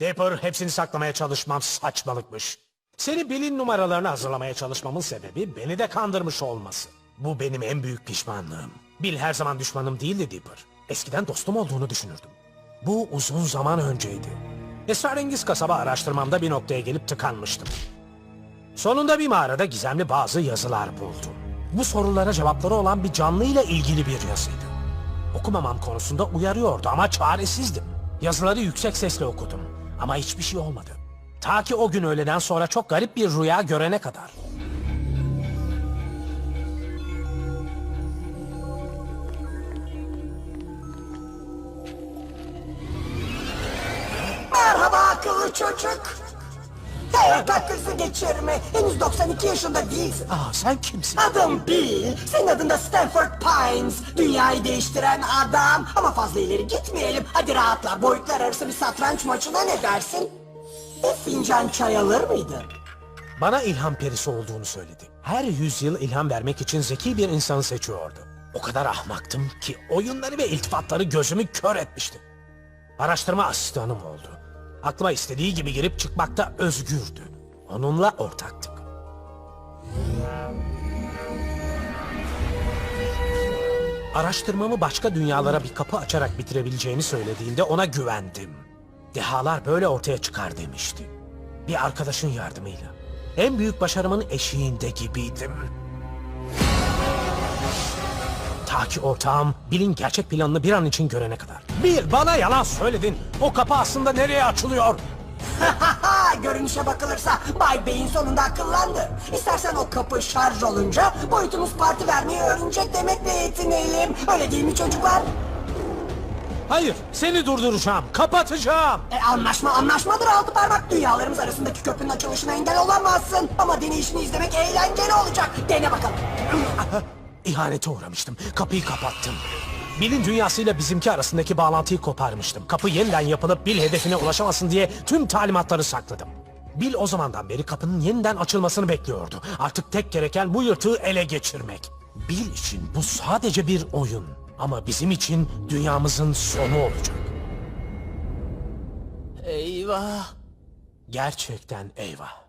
Dapper hepsini saklamaya çalışmam saçmalıkmış. Seni bilin numaralarını hazırlamaya çalışmamın sebebi beni de kandırmış olması. Bu benim en büyük pişmanlığım. Bill her zaman düşmanım değildi Dipper. Eskiden dostum olduğunu düşünürdüm. Bu uzun zaman önceydi. Esrarengiz kasaba araştırmamda bir noktaya gelip tıkanmıştım. Sonunda bir mağarada gizemli bazı yazılar buldum. Bu sorulara cevapları olan bir canlıyla ilgili bir yazıydı. Okumamam konusunda uyarıyordu ama çaresizdim. Yazıları yüksek sesle okudum ama hiçbir şey olmadı. Ta ki o gün öğleden sonra çok garip bir rüya görene kadar. Merhaba akıllı çocuk. Hey takısı geçirme. Henüz 92 yaşında değilsin. Aa sen kimsin? Adım Bill. Senin adın da Stanford Pines. Dünyayı değiştiren adam. Ama fazla ileri gitmeyelim. Hadi rahatla. Boyutlar arası bir satranç maçına ne dersin? Bir fincan çay alır mıydın? Bana ilham perisi olduğunu söyledi. Her yüzyıl ilham vermek için zeki bir insanı seçiyordu. O kadar ahmaktım ki oyunları ve iltifatları gözümü kör etmişti. Araştırma asistanım oldu. Aklıma istediği gibi girip çıkmakta özgürdü. Onunla ortaktık. Araştırmamı başka dünyalara bir kapı açarak bitirebileceğimi söylediğinde ona güvendim. Dehalar böyle ortaya çıkar demişti. Bir arkadaşın yardımıyla. En büyük başarımın eşiğinde gibiydim. Ta ki ortağım Bill'in gerçek planını bir an için görene kadar. Bill bana yalan söyledin. O kapı aslında nereye açılıyor? Görünüşe bakılırsa Bay Bey'in sonunda akıllandı. İstersen o kapı şarj olunca boyutumuz parti vermeyi öğrenecek demekle yetinelim. Öyle değil mi çocuklar? Hayır seni durduracağım. Kapatacağım. E anlaşma anlaşmadır altı parmak. Dünyalarımız arasındaki köprünün açılışına engel olamazsın. Ama deneyişini izlemek eğlenceli olacak. Dene bakalım. İhanete uğramıştım. Kapıyı kapattım. Bill'in dünyasıyla bizimki arasındaki bağlantıyı koparmıştım. Kapı yeniden yapılıp Bill hedefine ulaşamasın diye tüm talimatları sakladım. Bill o zamandan beri kapının yeniden açılmasını bekliyordu. Artık tek gereken bu yırtığı ele geçirmek. Bill için bu sadece bir oyun. Ama bizim için dünyamızın sonu olacak. Eyvah. Gerçekten eyvah.